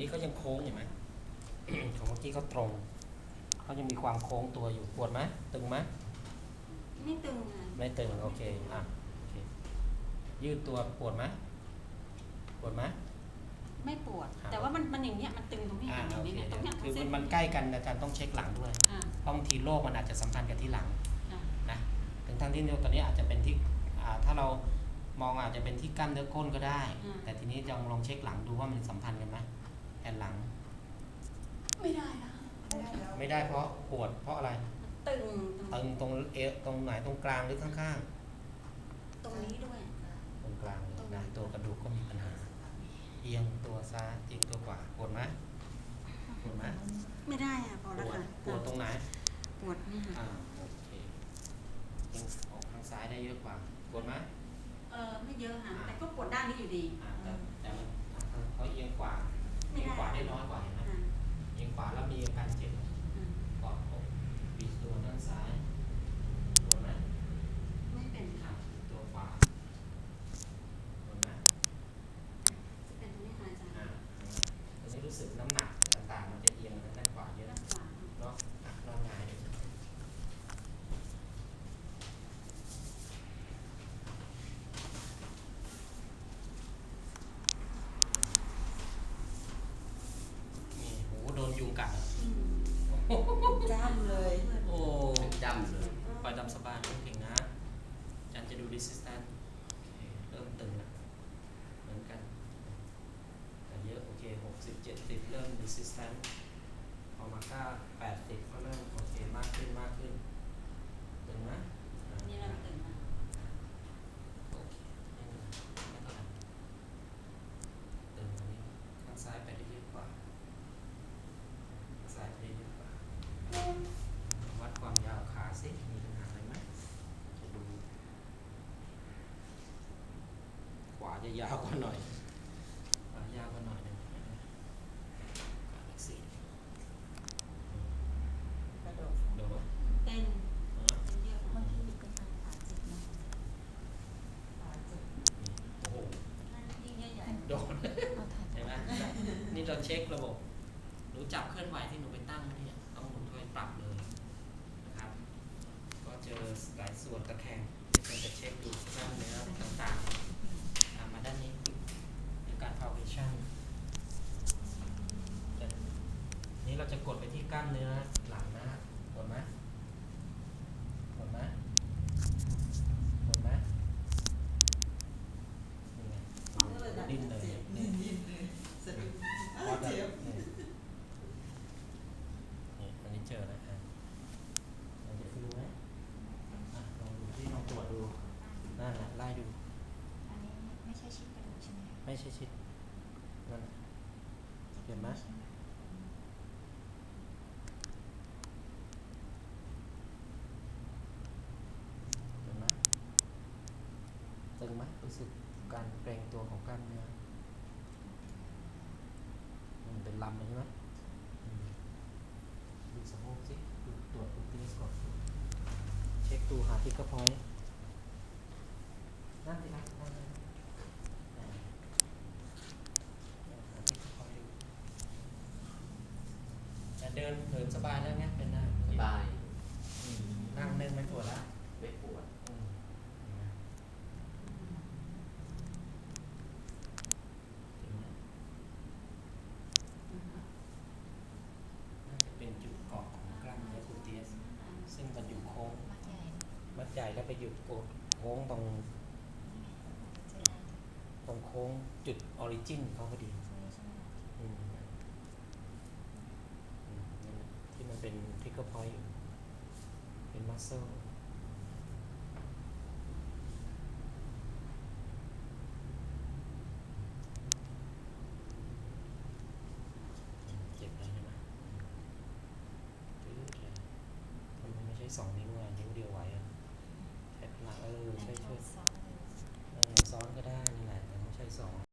นี้เขายังโค้งเห็นไหมของเมื่อกี้เขาตรงเขายังมีความโค้งตัวอยู่ปวดไหมตึงไหมไม่ตึงอะไม่ตึงโอเคอะโอเคยืดตัวปวดไหมปวดไหม ไม่ปวด ครับ แต่ว่ามันมันอย่างเงี้ยมันตึงตรงนี้อ่าอโอย่างเคนี้เนี่ยตรงเนี้ยคือเส้มันมันใกล้กันอาจารย์ต้องเช็คหลังด้วยอ่าเพราะบางทีโรคมันอาจจะสัมพันธ์กับที่หลัง อ่านะถึงทั้งที่ตอนนี้อาจจะเป็นที่อ่าถ้าเรามองอาจจะเป็นที่กล้ามเนื้อก้นก็ได้ แต่ทีนี้ลองลองเช็คหลังดูว่ามันสัมพันธ์กันไหม แอนหลัง ไม่ได้นะไม่ได้เพราะปวดเพราะอะไรตึงตรงตึงตรงเอวตรงไหนตรงกลางหรือข้างตรงนี้ด้วยๆตรงกลางเลยนะตัวกระดูกก็มีปัญหา เอียงตัวซ้ายเอียงตัวขวาปวดไหมปวดไหมไม่ได้อะพอปแล้ววดค่ะปวดตรงไหนปวดเนี่ยค่ะอ่าโอเคเอียงออกทางซ้ายได้เยอะกว่าปวดไหมเออไม่เยอะค่ะแต่ก็ปวดด้านนี้อยู่ดีอ่าแต่แต่มันเขาเอียงขวาไม่เอี ยงได้ขวาได้น้อยกว่าเห็นไหมอ่าเอียงขวาแล้วมีอาการเจ็บ อ่าก อดอกบีบตัวด้านซ้ายปวดไหม ไม่เป็น อ่าตัวขวาปวดไหม จะเป็นตรงนี้ค่ะอาจารย์ อ่าตอนนี้รู้สึกน้ำหนักต่างๆ มันจะเอียงไปด้านขวาเยอะ ด้านขวา เนาะอะนอนหงายดูนี่โหโดนยุงกัดอะ อืม จ้ำเลยโอ้จำเลยปล่อยตามสบายไม่เก่งนะอาจารย์จะดู resistance โอเคเริ่มตึงแล้วเหมือนกันแต่เยอะโอเคหกสิบเจ็ดสิบเริ่ม resistance พอมาก้าแปดสิบก็เริ่มโอเคมากขึ้นมากขึ้นตึงนะอ่า นี่เราตึงนะ โอเคไม่เป็นไรไม่เท่าไหร่ตึงตรงนี้ข้างซ้ายไปได้เยอะกว่าข้างซ้ายไปได้เยอะกว่า วัดความยาวขาสิ มีปัญหาอะไรไหมจะดู ขวา จะยาวกว่าหน่อย ขวายาวกว่าหน่อยหนึงขาเล็กสี่ กระโดด โดด เต้น อะ เป็นเยอะ บาง ค่ะ ทีเป็นทางขาเจ็บนะขาเจ็บ นี่โอ้โห นั่นยิ่งใหญ่ โดด เอาถ่าย เห็นไหมนี่เราเช็คระบบ หนูจับเคลื่อนไหวที่หนูไปตั้งเนี่ย ต้องหนูช่วยปรับเลยนะครับ ก็เจอหลายส่วนตะแคงเดี๋ยวจะเช็คดูกล้ามเนื้อต่างๆตามมาด้านนี้คือการ palpation จะนี่เราจะกดไปที่กล้ามเนื้อหลังนะกดไหมกดไหมกดไหมนี่ไงดิ้นเลย นี่นี่เลยสะดุด พอ เจ็บ นี่นี่อันนี้เจอแล้วอะเราจะดูไหมอะลองดูที่ลองตรวจดูนั่นแหละไล่ดู อันนี้ไม่ใช่ชิ้นกระดูกใช่ไหม ไม่ใช่ชิดนั่นเห็ นไหมเห็นไหมตึงไหมรู้สึกการเกรงตัวของกล้ามเนื้อมันเป็นลำใช่ไหมดูสะโพกสิดูตรวจดูตีสก่อนเช็คดูหาทิกเกร์พอยนั่นสิครับนั่นเลยอ่า แต่ เดินเหินสบายแล้วไงเป็นได้สบายอืมนั่งเล่นไม่ปวดละไม่ปวดอืมเห็นไหมเห็นไหมน่าจะเป็นจุดเกาะของกล้ามเนื้อคูเตียสซึ่งมันอยู่โค้ง มัดใหญ่มัดใหญ่แล้วไปหยุดโกดโค้งตรงเจอได้ตรงโค้งจุดออริจินเขาพอดี ใช่ไหมใช่ไหม อืมอืมนั่นแหละที่มันเป็นทิกเก อร์พอยต์เป็นมัสเซลเจ็บเลยมจืดเลยทำไมไม่ใช่สองนิ้วอะนิ้วเดียวไหวอะใช้พลังเออใช่ช่วยซ้อนก็ได้นั่แหละแต่ไม่ใช่สอง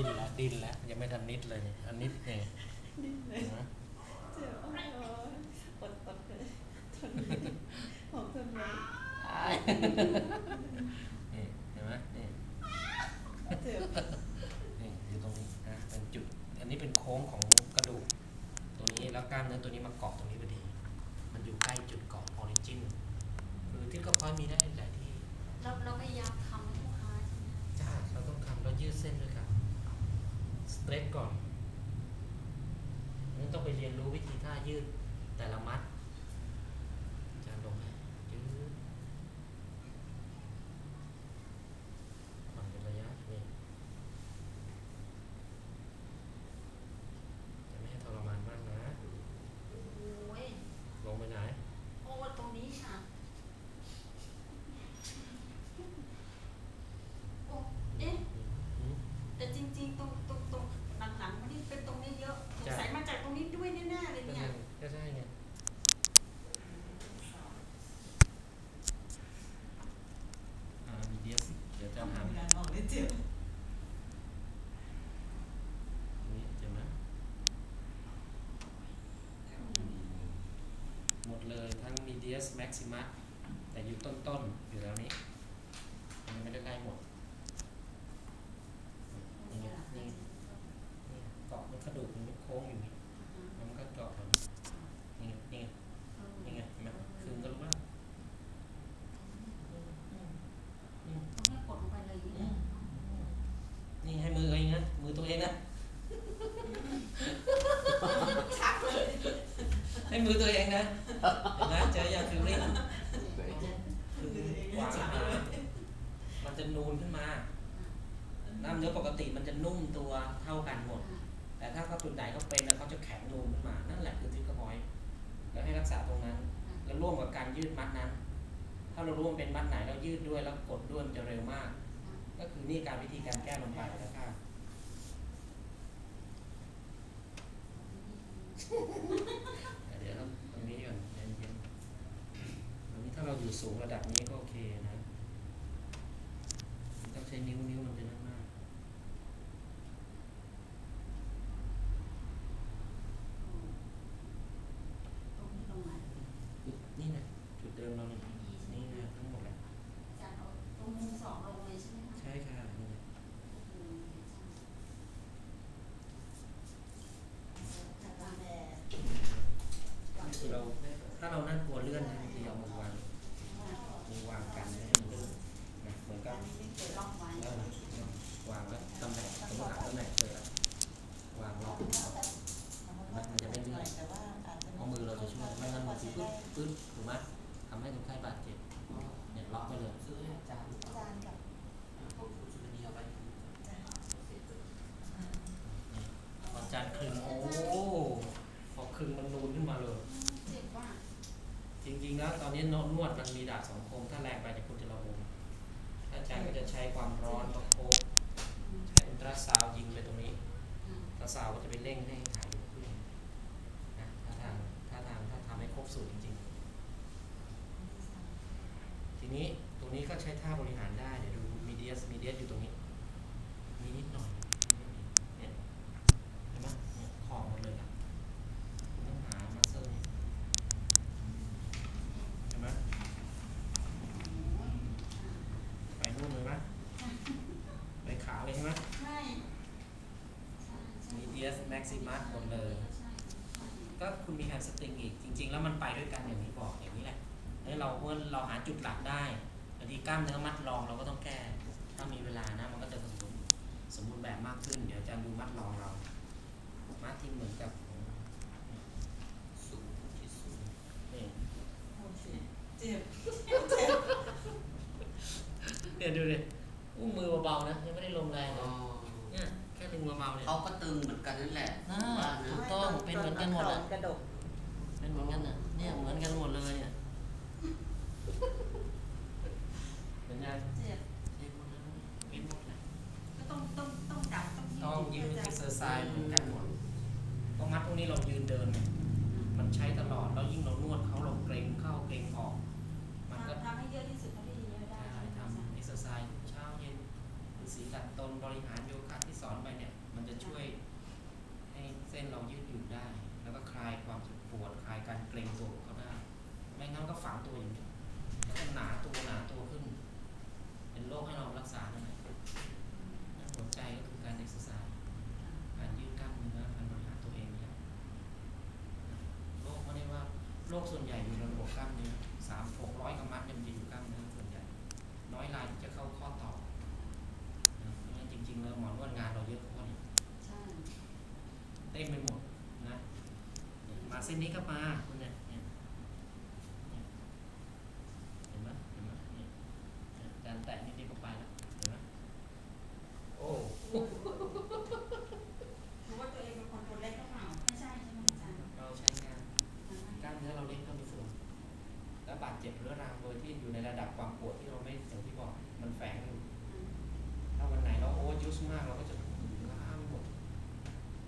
ดิ้นแล้วยังไม่ทันนิดเลยเนี่ยอันนิดเนี่ยดิ้นเลเห็ยนไหมเจ็บโอ้ยอดอดเลยทนไม่ได้หอมทนไม่ นี่เห็นไหมนี่ เจ็บ นี่อยู่ตรงนี้นะเป็นจุด อันนี้เป็นโค้งของกระดูกตัวนี้แล้วกล้ามเนื้อตัวนี้มาเกาะตรงนี้พอดี มันอยู่ใกล้จุดเกาะออริจินคือที่ก็พอยมีได้หลายที่ เราเราพยายามทำให้ลูกค้าใช่ไหม จ้าเราต้องทำแล้วยืดเส้นด้วยครับสเตรทก่อนนั่นต้องไปเรียนรู้วิธีท่า ยืดแต่ละมัดอาจารย์ลงให้ยืดผ่อนเป็นระยะนี่จะไม่ให้ทรมานมากนะ โอ้ยลงไปไหน โอ้ตรงนี้ค่ะโอ้เอ๊ะอืมแต่จริง ๆ ตรงตรงตรงหลังๆมันนี่เป็นตรงนี้เยอะสงสัยมาจากตรงนี้ด้วยแน่ๆเลย ก็ เนี่ ใช่ ย ก็ใช่ไงอ่ามีเดียสเดี๋ยวจะหา ทำงานออกได้เจ็บ นี่เห็นไหม หมดเลยทั้ง medius maximus แต่อยู่ต้นๆ อยู่แล้วนี้มันยังไม่ได้ใกล้หมดนี่ไงนี่นี่เกาะมันกระดูกมันโค้งอยู่นี่แล้วมันก็เจาะแบบนี้นี่ไงนี่ไงนี่ไงเห็นไหมคืนก็รู้แล้วอืม ต้องให้กดลงไปเลยอย่างนี้ นี่ให้มือเองนะ มือตัวเองนะ ชักเลย ให้มือตัวเองนะ เห็นไหมเจออย่างฟิลลิ่งคือวางมามันจะนูนขึ้นมาน้ำเนื้อปกติมันจะนุ่มตัวเท่ากันหมด แต่ถ้าเขาจุดไหนเขาเป็นแล้วเขาจะแข็งนูนขึ้นมา นั่นแหละคือทริกเกอร์พอยต์แล้วให้รักษาตรงนั้น แล้วร่วมกับการยืดมัดนั้น ถ้าเรารู้ว่ามันเป็นมัดไหนเรายืดด้วยแล้วกดด้วยมันจะเร็วมาก ก็คือนี่การวิธีการแก้ลงไปนะครับ เดี๋ยวตรงนี้ก่อนเย็นๆตรงนี้ถ้าเรา อยู่สูงระดับนี้ก็โอเคนะต้องใช้นิ้วนิ้วมันจะนั่นมาก ตรงนี้ตรงไหนนี่นะจุดเดิมเราเนี่ยนี่นะทั้งหมดแหละจะเอาตรงมุมสองลงเลยใช่ไหมคะใช่ค่ะนี่นะจากทำแบบ คือเราถ้าเรานั่งกลัวเลื่อนนะบางทีเอามือวางมือวางกันไม่ให้มันลื่นนะเหมือนกับ อันนี้ไม่เคยล็อกไว้ เออวางแล้วตำแหน่งสมมติหาตำแหน่งเจอแล้ววางล็อก มันจะไม่เหนื่อยแต่ว่าอาจจะ เอามือเราจะช่วยไม่งั้นบางทีปึ๊บปึ๊บถูกไหมทำให้คนไข้บาดเจ็บเนี่ยล็อกไปเลยซื้อให้อาจารย์ อาจารย์กับ พวกคุณสุนีเอาไป อาจารย์ อาจารย์คลึงโอ้พอคลึงมันนูนขึ้นมาเลย เจ็บว่า จ ริงๆแล้วตอนนี้นวดนวดมันมีดาบสองคมถ้าแรงไปจะคุณจะระบมอาจารย์ก็จะใช้ความร้อนประคบใช้อุลตราซาวยิงไปตรงนี้อุลตราซาวก็จะไปเร่งให้หายเร็วขึ้นนะถ้าทางถ้าทางถ้าทำให้ครบสูตรจริงๆ ทีนี้ตรงนี้ก็ใช้ท่าบริหารได้เดี๋ยวดูมีเดียสมีเดียสอยู่ตรงนี้ มีนิดหน่อยเนี่ยเห็นไหมเนี่ยขอบหมดเลยครับต้องหามัสเซอร์นี่เห็นไหมไปนู่นเลยไหมไปขาเลยใช่ไหม ใช่ มีเดียสแม็ กซิมัสหมดเลย ก็คุณมีแฮมสตริงอีก จริง ๆ แล้วมันไปด้วยกันอย่างที่บอกอย่างนี้แหละแล้วเราเมื่อเราหาจุดหลักได้บางทีกล้ามเนื้อมัดรองเราก็ต้องแก้ ถ้ามีเวลานะมันก็จะสมบูรณ์สมบูรณ์แบบมากขึ้น เดี๋ยวอาจะดูมัดรองเรา มัดที่เหมือนกับสูงที่สุดนี่โอเคเจ็บเนี่ยดูดิอุ้มมื ตึงเหมือนกันนั่นแหละอ่าว่านะถูกต้องเป็นเหมือนกันหมดอะกระดกเป็นเหมือนกันอะ เนี่ยเหมือนกันหมดเลยเนี่ยเป็นไงเจ็บเจ็บหมดเลยเป็นหมดเลยก็ต้องต้องต้องดับต้องต้องยืนเอ็กซ์เซอร์ไซส์เหมือนกันหมดเพราะมัดพวกนี้เรายืนเดินไงมันใช้ตลอดแล้วยิ่งเรานวดเขาเราเกรงเข้าเกรงออก มันก็ทำให้เยอะที่สุดเท่าที่จะเยอะได้ได้ทำเอ็กซ์เซอร์ไซส์เช้าเย็นหรือสีดัดตนบริหารโยคะที่สอนไปเนี่ย มันจะช่วยให้เส้นเรายืดหยุ่นได้ แล้วก็คลายความเจ็บปวด คลายการเกร็งตัวเขาได้ ไม่งั้นก็ฝังตัวอย่างนี้ก็หนาตัวหนาตัวขึ้น เป็นโรคให้เรารักษาได้ไหมหัวใจก็คือการเอ็กซ์ไซส์การยืดกล้ามเนื้อการบริหารตัวเองนี่ยโรคไม่ได้ว่าโรคส่วนใหญ่อยู่ในระบบกล้ามเนื้อสามหกร้อยกว่ามัดเนี่ยมันจะอยู่กล้ามเนื้อส่วนใหญ่ น้อยรายที่จะเข้าข้อต่อนะเพราะงั้นจริงๆแล้วหมอนวดงานเราเยอะ เต็มไปหมดนะมาเส้นนี้ก็มาคุณเนี่ยเนี่ยเนี่ยเห็นไหมเห็นไหมเนี่ยเนี่ยอาจารย์แตะนิดเดียวก็ไปแล้วเห็นไหมโอ้ รู้ว่าตัวเองเป็นคนตัวเล็กหรือเปล่าไม่ใช่ใช่ไหมอาจารย์ เราใช้งานกล้ามเนื้อเราเล็กก็มีส่วนแล้วบาดเจ็บเรื้อรังโดยที่อยู่ในระดับความปวดที่เราไม่อย่างที่บอกมันแฝงอยู่ ถ้าวันไหนเราโอ้ยุสมากเราก็จะล้าหมด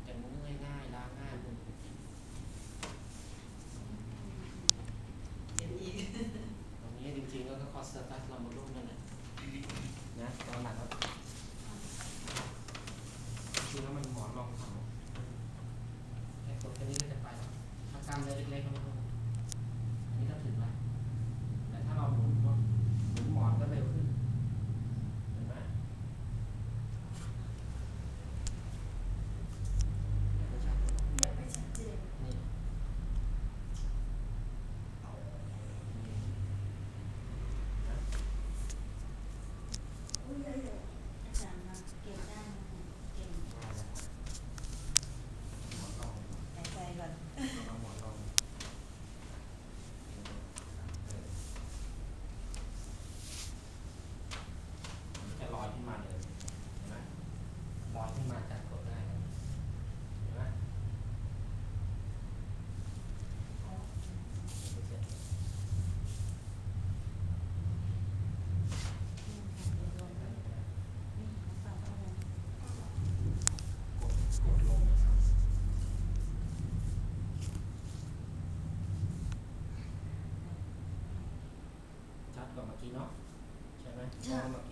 จะเมื่อยง่ายล้าง่ายหมด เห็นอีก ตรงนี้จริงๆก็คอสตาตัสลามารุมนั่นแหละนะตอนหลังก็คือแล้วมันหมอนรองเขาไอ้คนแค่นี้ก็จะไปแล้วถ้ากล้ามเนื้อเล็กๆก็ไม่ต้องอันนี้ก็ถึงแล้วแต่ถ้าเราหมุนก็หมุนหมอนก็เร็วขึ้นเห็นไหมเนี่ยก็ชัด ยังไม่ชัดเจน นี่นี่นะ อุ้ยเลยอาจารย์มาเก่งได้นะคะเก่ง ว่าแล้วหมอนรอง หายใจก่อน เอาหมอนรองเออมันจะลอยขึ้นมาเลยเห็นไหมลอยขึ้นมาจากกดได้เลยเห็นไหมเสร็จ กดกดลงนะครับชัด กว่าเมื่อกี้เนาะใช่ไหมเพราะว่าเมื่อกี้